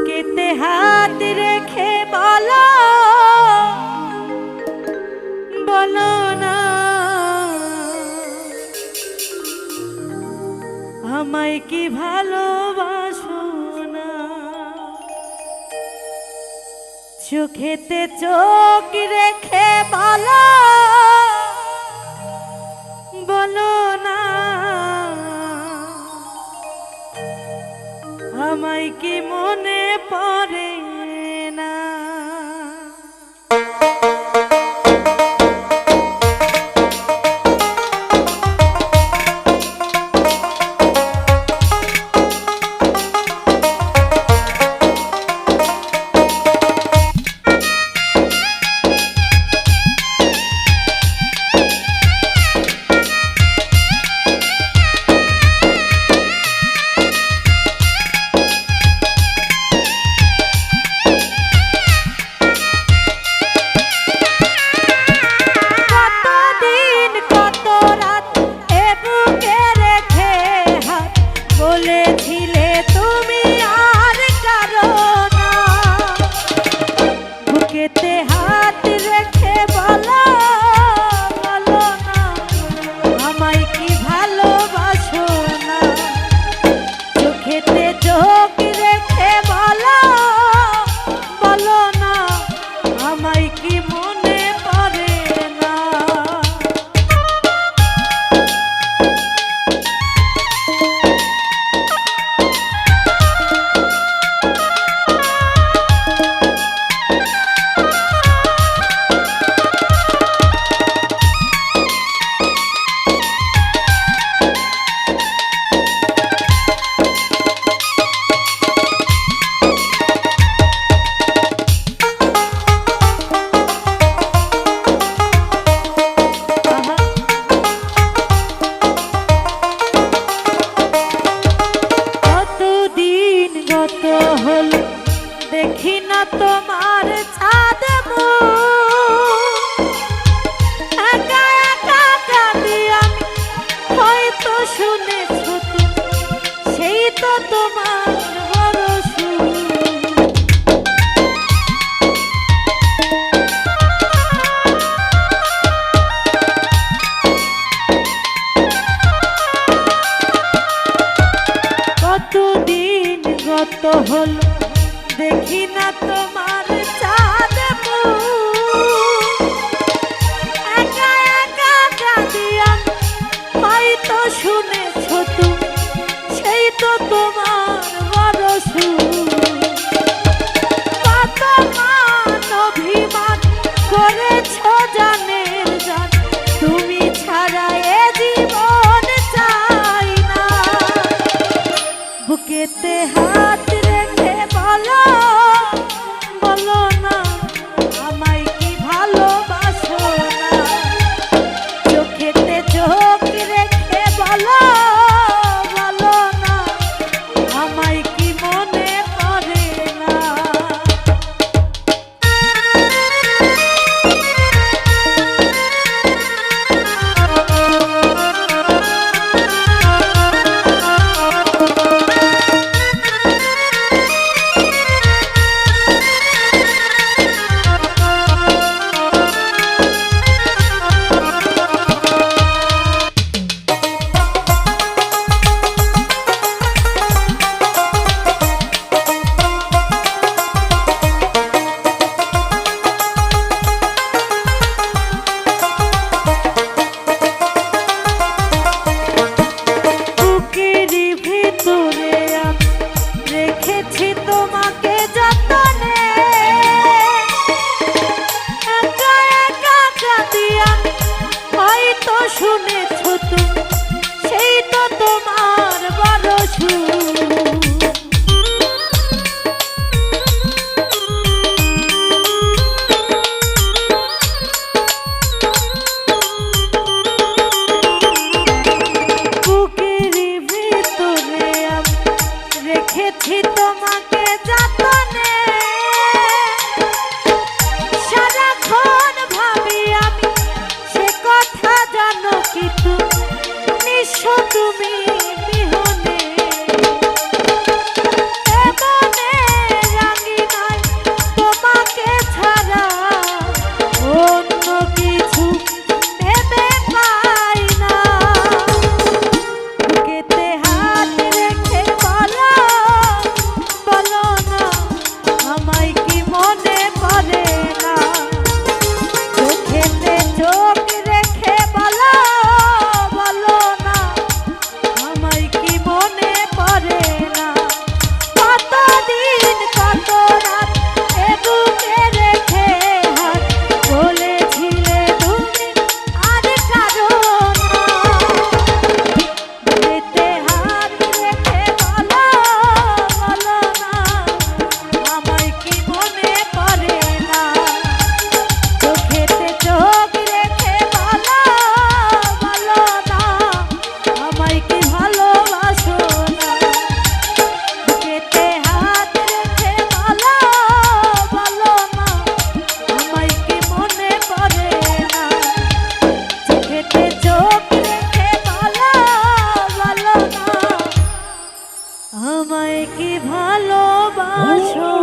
বুকেতে হাত রেখে বলো বলো না। আমায় কি ভালোবাসো না? চোখেতে চোখ রেখে বলো বলো না। আমায় কি মনে গত হল দেখি না তোমার চাঁদ। একা আমি, হয়তো শুনেছ তুমি সেই তো তোমার বড় কত মান অভিমান করেছ জানের জান তুমি ছাড়া এ জীবন চাই না শুনেছ তুমি সেই তো তোমার বড় সুর। 안.